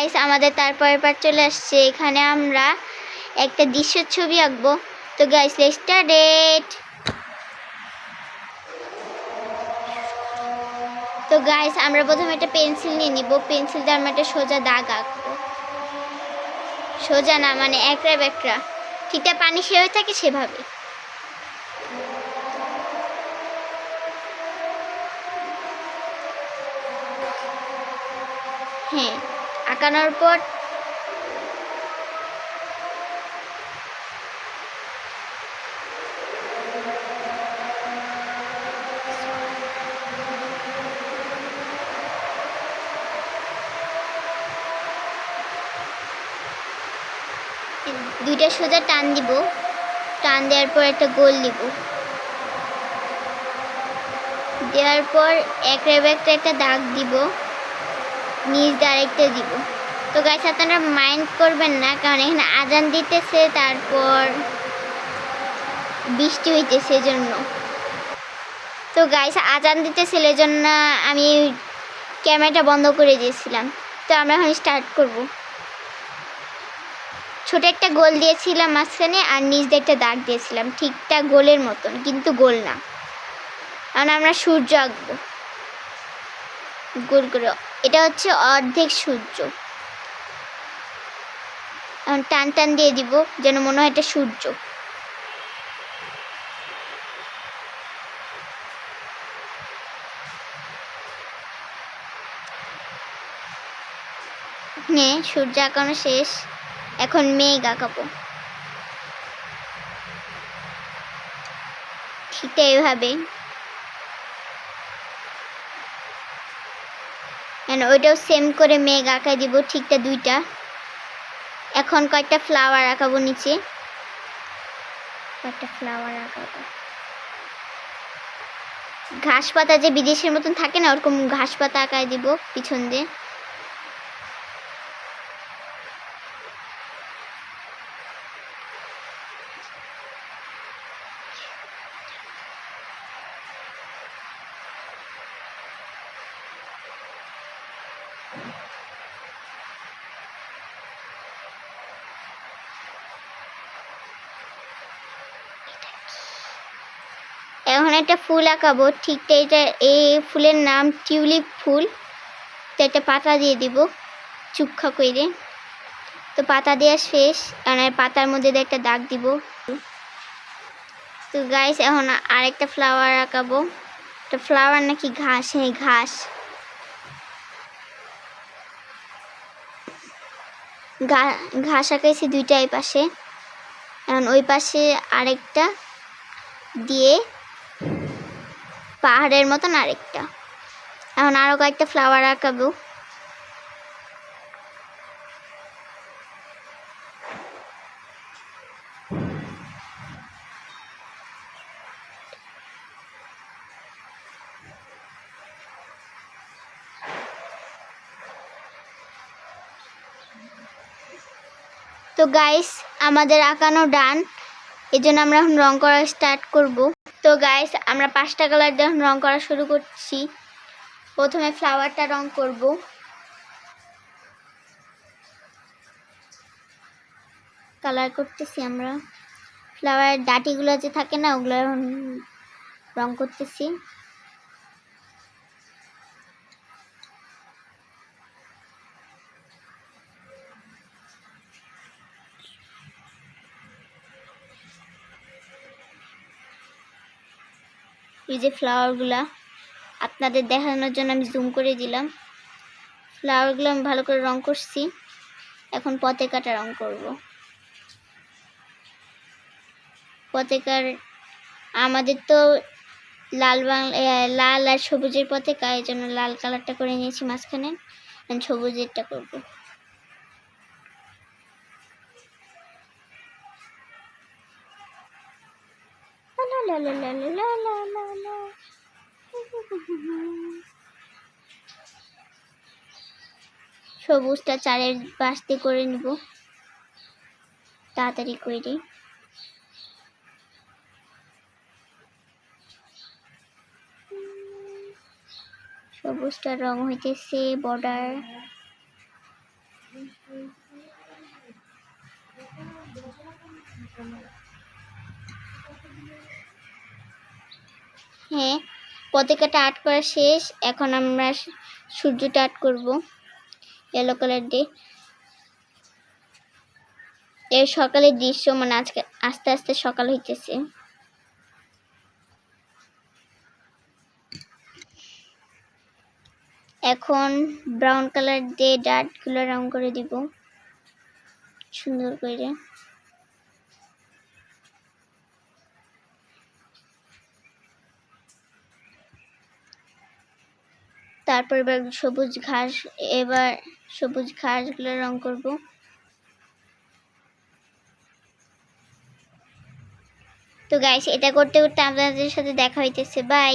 Guys আমাদের তারপরের পার চলে আসছে। এখানে আমরা একটা দৃশ্যের ছবি আঁকবো। তো গাইস স্টার্টেড তো গাইস আমরা প্রথমে একটা পেন্সিল নিয়ে নিব। পেন্সিল দিয়ে আমরা একটা সোজা দাগ আঁকবো। সোজা না মানে একরা ব্যাকরা। ঠিকটা পানি সেভাবে থাকে সেভাবে। হ্যাঁ। আঁকানোর পর দুইটা সোজা টান দিব। টান দেওয়ার পর একটা গোল দিব। দেওয়ার পর এক রেবেকটা একটা দাগ দিব। নিচ দিয়ে দিব। তো গাছ আপনারা মাইন্ড করবেন না, কারণ এখানে আজান দিতেছে, তারপর বৃষ্টি হইতেছে এজন্য। তো গাইস আজান দিতেছিল জন্য আমি ক্যামেরাটা বন্ধ করে দিয়েছিলাম। তো আমরা এখন স্টার্ট করব। ছোট একটা গোল দিয়েছিলাম মাঝখানে আর নিচ দিয়ে একটা দাগ দিয়েছিলাম। ঠিকটা গোলের মতন, কিন্তু গোল না। কারণ আমরা সূর্য আঁকবো। গোল করে। এটা হচ্ছে অর্ধেক সূর্য। এখন টান টান দিয়ে দিব যেন মনে হয় এটা সূর্য। নে, সূর্য আঁকানো শেষ। এখন মেঘ আঁকাবো। ঠিক এইভাবে এন্ড ওইটাও সেম করে মেঘ আঁকা দিব, ঠিকটা দুইটা। এখন কয়েকটা ফ্লাওয়ার আঁকাবো নিচে। কয়েকটা ফ্লাওয়ার আঁকাবো। ঘাস পাতা যে বিদেশের মতন থাকে না, ওরকম ঘাস পাতা আঁকায় দিব পিছন দিয়ে এখন একটা ফুল আঁকাবো ঠিকটা এটা এই ফুলের নাম টিউলিপ ফুল। তো একটা পাতা দিয়ে দিব চুক্ষা করে তো পাতা দেওয়া শেষ, আর পাতার মধ্যে একটা দাগ দিব। তো গাইস এখন আরেকটা ফ্লাওয়ার আঁকাবো। একটা ফ্লাওয়ার নাকি ঘাস হ্যাঁ ঘাস। ঘাস আঁকাইছি দুইটা এই পাশে। এখন ওই পাশে আরেকটা দিয়ে পাহাড়ের মতন আরেকটা। এখন আরও কয়েকটা ফ্লাওয়ার আঁকাবো। তো গাইস আমাদের আঁকানো ডান এই জন্য আমরা এখন রং করা স্টার্ট করব। তো গাইস আমরা পাঁচটা কালার দিয়ে রং করা শুরু করছি। প্রথমে ফ্লাওয়ারটা রং করব। কালার করতেছি আমরা। ফ্লাওয়ার ডাটিগুলো যে থাকে না, ওগুলো রং করতেছি। এই যে ফ্লাওয়ারগুলা আপনাদের দেখানোর জন্য আমি জুম করে দিলাম। ফ্লাওয়ারগুলো আমি ভালো করে রং করছি। এখন পতাকাটা রং করব। পতাকার, আমাদের তো লাল বাংলা লাল আর সবুজের পতাকা এই জন্য লাল কালারটা করে নিয়েছি মাঝখানে। সবুজেরটা করব। la la la la la la la la. সবুজটা চারের বাস্তি করে নিব তাড়াতাড়ি করে সবুজটার রং হইতেছে বর্ডার Thank you. হ্যাঁ পতাকাটা আর্ট করা শেষ, এখন আমরা সূর্যটা আর্ট করব ইয়েলো কালার দিয়ে। এর সকালের দৃশ্য মানে আজকে, আস্তে আস্তে সকাল হইতেছে। এখন ব্রাউন কালার দিয়ে ডার্টগুলো রং করে দিব, সুন্দর করে। তারপর এবার সবুজ ঘাস, এবার সবুজ ঘাসগুলো রং করব। তো গাইস এটা করতে করতে আপনাদের সাথে দেখা হইতেছে। বাই